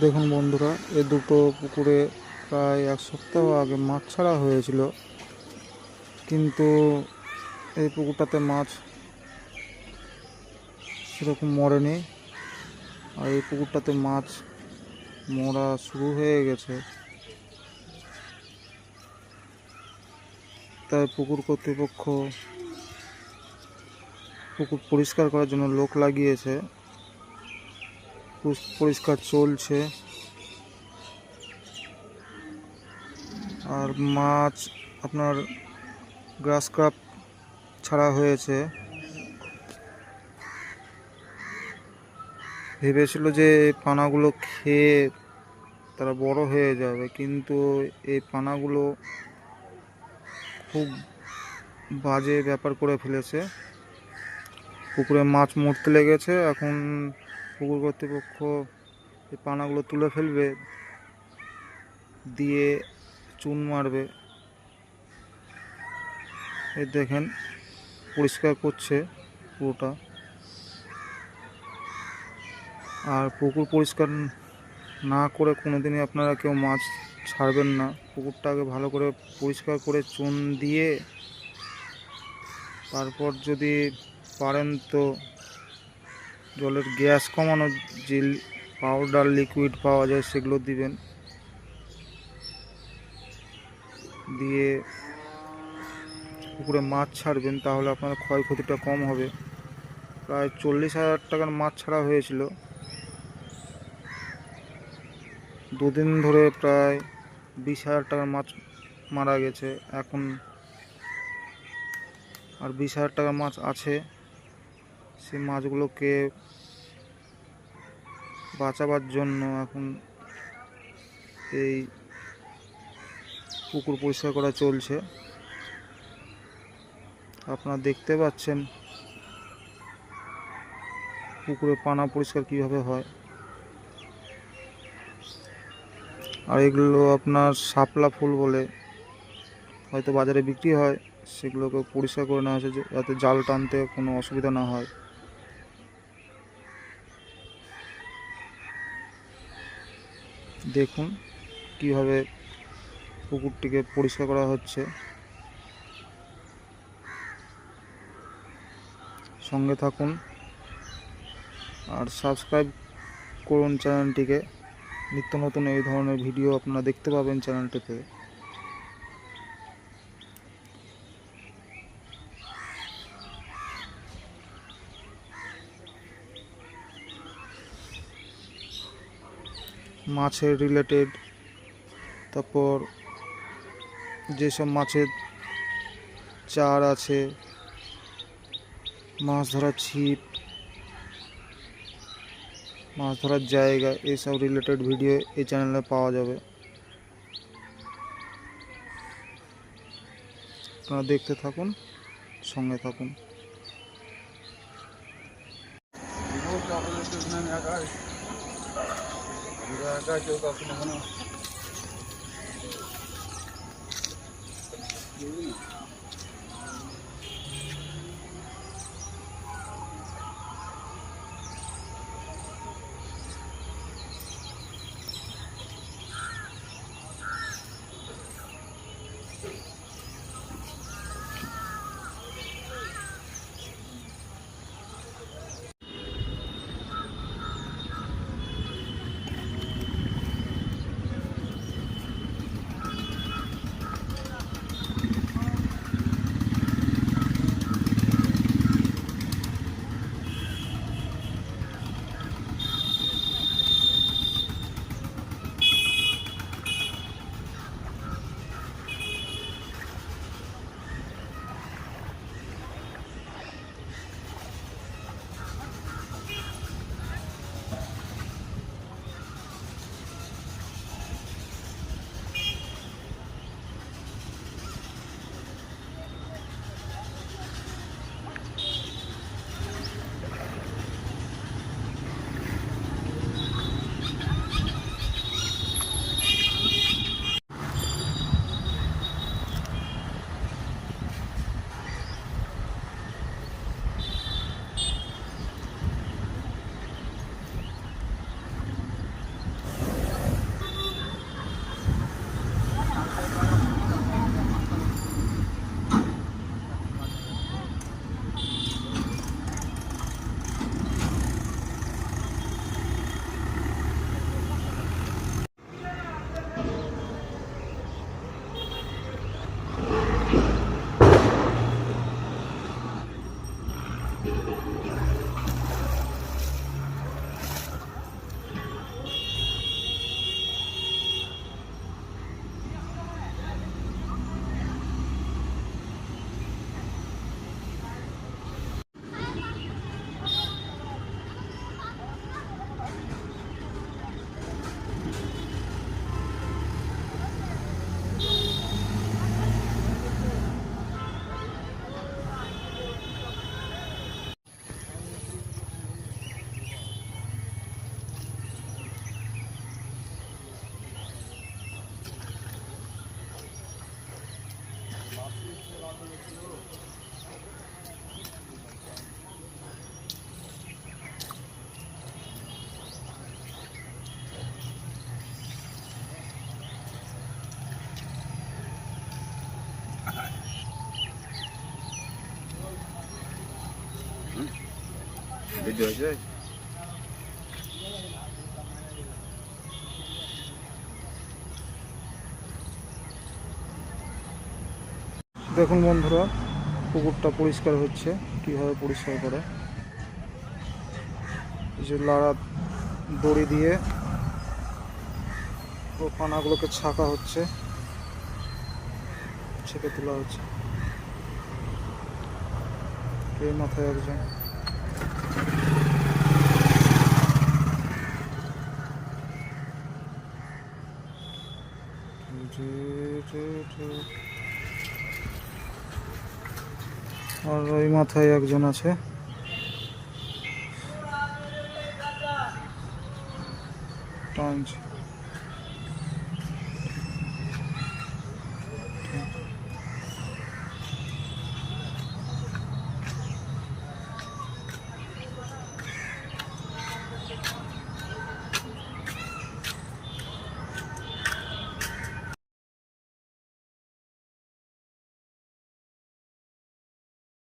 দেখুন বন্ধুরা, এ দুটো পুকুরে প্রায় এক সপ্তাহ আগে মাছ ছাড়া হয়েছিল। কিন্তু এই পুকুরটাতে মাছ সেরকম মরেনি। আর এই পুকুরটাতে মাছ মরা শুরু হয়ে গেছে। তাই পুকুর কর্তৃপক্ষ পুকুর পরিষ্কার করার জন্য লোক লাগিয়েছে। পরিষ্কার চলছে। আর মাছ আপনার গ্রাস কাপ ছাড়া হয়েছে। ভেবেছিল যে পানাগুলো খেয়ে তারা বড় হয়ে যাবে, কিন্তু এই পানাগুলো খুব বাজে ব্যাপার করে ফেলেছে। পুকুরে মাছ মরতে লেগেছে, এখন পুকুর কর্তৃপক্ষ এই পানাগুলো তুলে ফেলবে, দিয়ে চুন মারবে। এই দেখেন, পরিষ্কার করছে পুরোটা। আর পুকুর পরিষ্কার না করে কোনোদিনই আপনারা কেউ মাছ ছাড়বেন না। পুকুরটাকে ভালো করে পরিষ্কার করে চুন দিয়ে, তারপর যদি পারেন তো জলের গ্যাস কমানোর যে পাউডার লিকুইড পাওয়া যায়, সেগুলো দিবেন। দিয়ে পুকুরে মাছ ছাড়বেন, তাহলে আপনার ক্ষয়ক্ষতিটা কম হবে। প্রায় চল্লিশ হাজার টাকার মাছ ছাড়া হয়েছিল। দুদিন ধরে প্রায় বিশ হাজার টাকার মাছ মারা গেছে। এখন আর বিশ হাজার টাকার মাছ আছে। সেই মাছগুলোকে বাঁচাবার জন্য এখন এই পুকুর পরিষ্কার করা চলছে। আপনারা দেখতে পাচ্ছেন পুকুরে পানা পরিষ্কার কীভাবে হয়। আর এগুলো আপনার শাপলা ফুল বলে হয়তো বাজারে বিক্রি হয়, সেগুলোকে পরিষ্কার করে নেওয়া হয়েছে যাতে জাল টানতে কোনো অসুবিধা না হয়। দেখুন কীভাবে পুকুরটিকে পরিষ্কার করা হচ্ছে। সঙ্গে থাকুন আর সাবস্ক্রাইব করুন চ্যানেলটিকে। নিত্য নতুন এই ধরনের ভিডিও আপনারা দেখতে পাবেন চ্যানেলটিতে। মাছের রিলেটেড তারপর যেসব মাছের চার আছে, মাছ ধরার ছিপ, মাছ ধরার জায়গা এইসব রিলেটেড ভিডিও এই চ্যানেলে পাওয়া যাবে। আপনারা দেখতে থাকুন, সঙ্গে থাকুন। Juga ada di. দেখুন বন্ধুরা, পুকুরটা পরিষ্কার হচ্ছে, কীভাবে পরিষ্কার করে? যে লাড়া দড়ি দিয়ে পুরো পানাগুলোকে ছাকা হচ্ছে, ছেঁকে তোলা হচ্ছে। এই মাথায় একজন? আর ওই মাথায় একজন আছে। টানছে।